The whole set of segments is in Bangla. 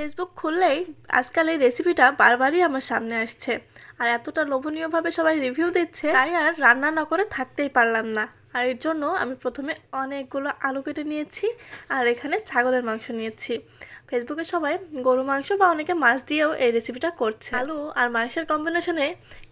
ফেসবুক খুললেই আজকাল এই রেসিপিটা বারবারই আমার সামনে আসছে। আর এতটা লোভনীয়ভাবে সবাই রিভিউ দিচ্ছে, তাই আর রান্না না করে থাকতেই পারলাম না। আর এর জন্য আমি প্রথমে অনেকগুলো আলু কেটে নিয়েছি আর এখানে ছাগলের মাংস নিয়েছি। ফেসবুকে সবাই গরু মাংস বা অনেকে মাছ দিয়েও এই রেসিপিটা করছে। আলু আর মাংসের কম্বিনেশনে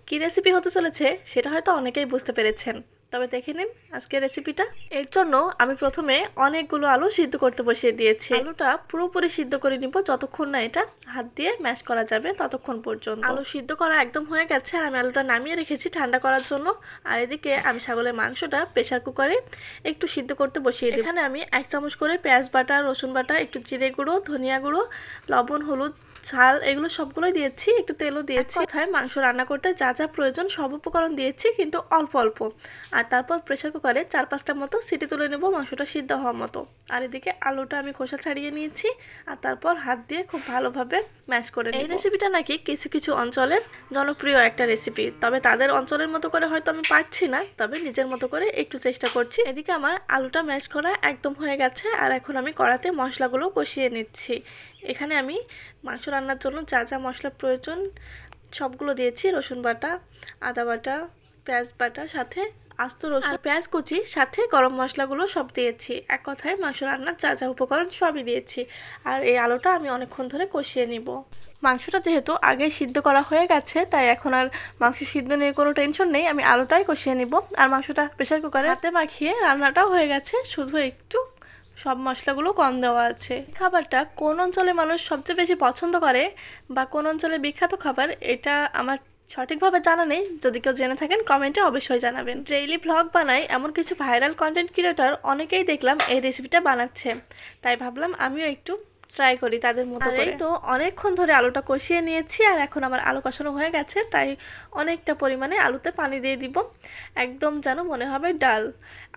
কী রেসিপি হতে চলেছে সেটা হয়তো অনেকেই বুঝতে পেরেছেন। তবে দেখে নিন আজকের রেসিপিটা এর জন্য আমি প্রথমে অনেকগুলো আলু সিদ্ধ করতে বসিয়ে দিয়েছি। আলুটা পুরোপুরি সিদ্ধ করে নিব যতক্ষণ না এটা হাত দিয়ে ম্যাশ করা যাবে ততক্ষণ পর্যন্ত। আলু সিদ্ধ করা একদম হয়ে গেছে আর আমি আলুটা নামিয়ে রেখেছি ঠান্ডা করার জন্য। আর এদিকে আমি ছাগলের মাংসটা প্রেশার কুকারে একটু সিদ্ধ করতে বসিয়ে দিই এখানে আমি এক চামচ করে পেঁয়াজ বাটা, রসুন বাটা, একটু জিরে গুঁড়ো, ধনিয়া গুঁড়ো, লবণ, হলুদ ঝাল এগুলো সবগুলোই দিয়েছি একটু তেলও দিয়েছি। কোথায় মাংস রান্না করতে যা যা প্রয়োজন সব উপকরণ দিয়েছি কিন্তু অল্প অল্প। আর তারপর প্রেশার কুকারে চার পাঁচটা মতো সিটি তুলে নেব মাংসটা সিদ্ধ হওয়ার মতো। আর এদিকে আলুটা আমি খোসা ছাড়িয়ে নিয়েছি আর তারপর হাত দিয়ে খুব ভালোভাবে ম্যাশ করে এই রেসিপিটা নাকি কিছু কিছু অঞ্চলের জনপ্রিয় একটা রেসিপি তবে তাদের অঞ্চলের মতো করে হয়তো আমি পারছি না তবে নিজের মতো করে একটু চেষ্টা করছি। এদিকে আমার আলুটা ম্যাশ করা একদম হয়ে গেছে আর এখন আমি কড়াতে মশলাগুলো কষিয়ে নিচ্ছি। এখানে আমি মাংস রান্নার জন্য যা যা মশলা প্রয়োজন, সবগুলো দিয়েছি। রসুন বাটা, আদা বাটা, পেঁয়াজ বাটা, সাথে আস্ত রসুন। পেঁয়াজ কুচি, সাথে গরম মশলাগুলো সব দিয়েছি। এক কথায় মাংস রান্নার যা যা উপকরণ সবই দিয়েছি। আর এই আলুটা আমি অনেকক্ষণ ধরে কষিয়ে নিব। মাংসটা যেহেতু আগে সিদ্ধ করা হয়ে গেছে, তাই এখন আর মাংস সিদ্ধ নিয়ে কোনো টেনশন নেই। আমি আলুটাই কষিয়ে নিব। আর মাংসটা প্রেশার কুকারে হাতে মাখিয়ে রান্নাটাও হয়ে গেছে। শুধু একটু সব মশলাগুলো কম দেওয়া আছে। খাবারটা কোন অঞ্চলে মানুষ সবচেয়ে বেশি পছন্দ করে বা কোন অঞ্চলের বিখ্যাত খাবার এটা আমার সঠিকভাবে জানা নেই। যদি কেউ জেনে থাকেন, কমেন্টে অবশ্যই জানাবেন। ডেইলি ভ্লগ বানাই এমন কিছু ভাইরাল কন্টেন্ট ক্রিয়েটর অনেকেই দেখলাম এই রেসিপিটা বানাচ্ছে। তাই ভাবলাম আমিও একটু ট্রাই করি তাদের মতো করে। তো অনেকক্ষণ ধরে আলুটা কষিয়ে নিয়েছি আর এখন আমার আলু কষানো হয়ে গেছে তাই অনেকটা পরিমাণে আলুতে পানি দিয়ে দিব। একদম যেন মনে হবে ডাল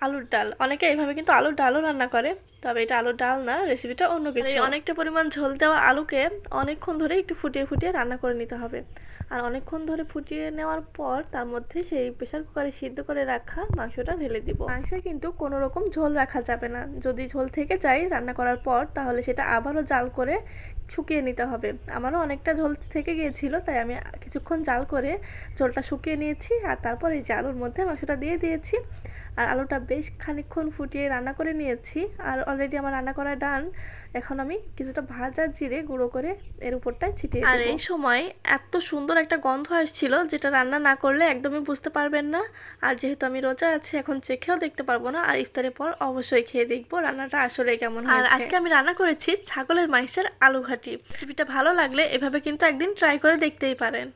আলুর ডাল। অনেকে এইভাবে কিন্তু আলুর ডালও রান্না করে তবে এটা আলুর ডাল না রেসিপিটা অন্য কিছু। অনেকটা পরিমাণ ঝোল দেওয়া আলুকে অনেকক্ষণ ধরে একটু ফুটিয়ে ফুটিয়ে রান্না করে নিতে হবে। আর অনেকক্ষণ ধরে ফুটিয়ে নেওয়ার পর তার মধ্যে সেই প্রেশার কুকারে সিদ্ধ করে রাখা মাংসটা ঢেলে দিব। মাংসে কিন্তু কোনো রকম ঝোল রাখা যাবে না। যদি ঝোল থেকে যায় রান্না করার পর, তাহলে সেটা আবারও জাল করে শুকিয়ে নিতে হবে। আমারও অনেকটা ঝোল থেকে গিয়েছিল, তাই আমি কিছুক্ষণ জাল করে ঝোলটা শুকিয়ে নিয়েছি। আর তারপর এই জালুর মধ্যে মাংসটা দিয়ে দিয়েছি। আর আলুটা বেশ খানিকক্ষণ ফুটিয়ে রান্না করে নিয়েছি। আর অলরেডি আমার রান্না করা ডান এখন আমি কিছুটা ভাজা জিরে গুঁড়ো করে এর উপরটায় ছিটিয়ে আর এই সময় এত সুন্দর একটা গন্ধ আসছিল যেটা রান্না না করলে একদমই বুঝতে পারবেন না। আর যেহেতু আমি রোজা আছি এখন চেখেও দেখতে পারব না। আর ইফতারের পর অবশ্যই খেয়ে দেখব রান্নাটা আসলে কেমন আর আজকে আমি রান্না করেছি ছাগলের মাংসের আলু ঘাটি রেসিপিটা ভালো লাগলে এভাবে কিন্তু একদিন ট্রাই করে দেখতেই পারেন।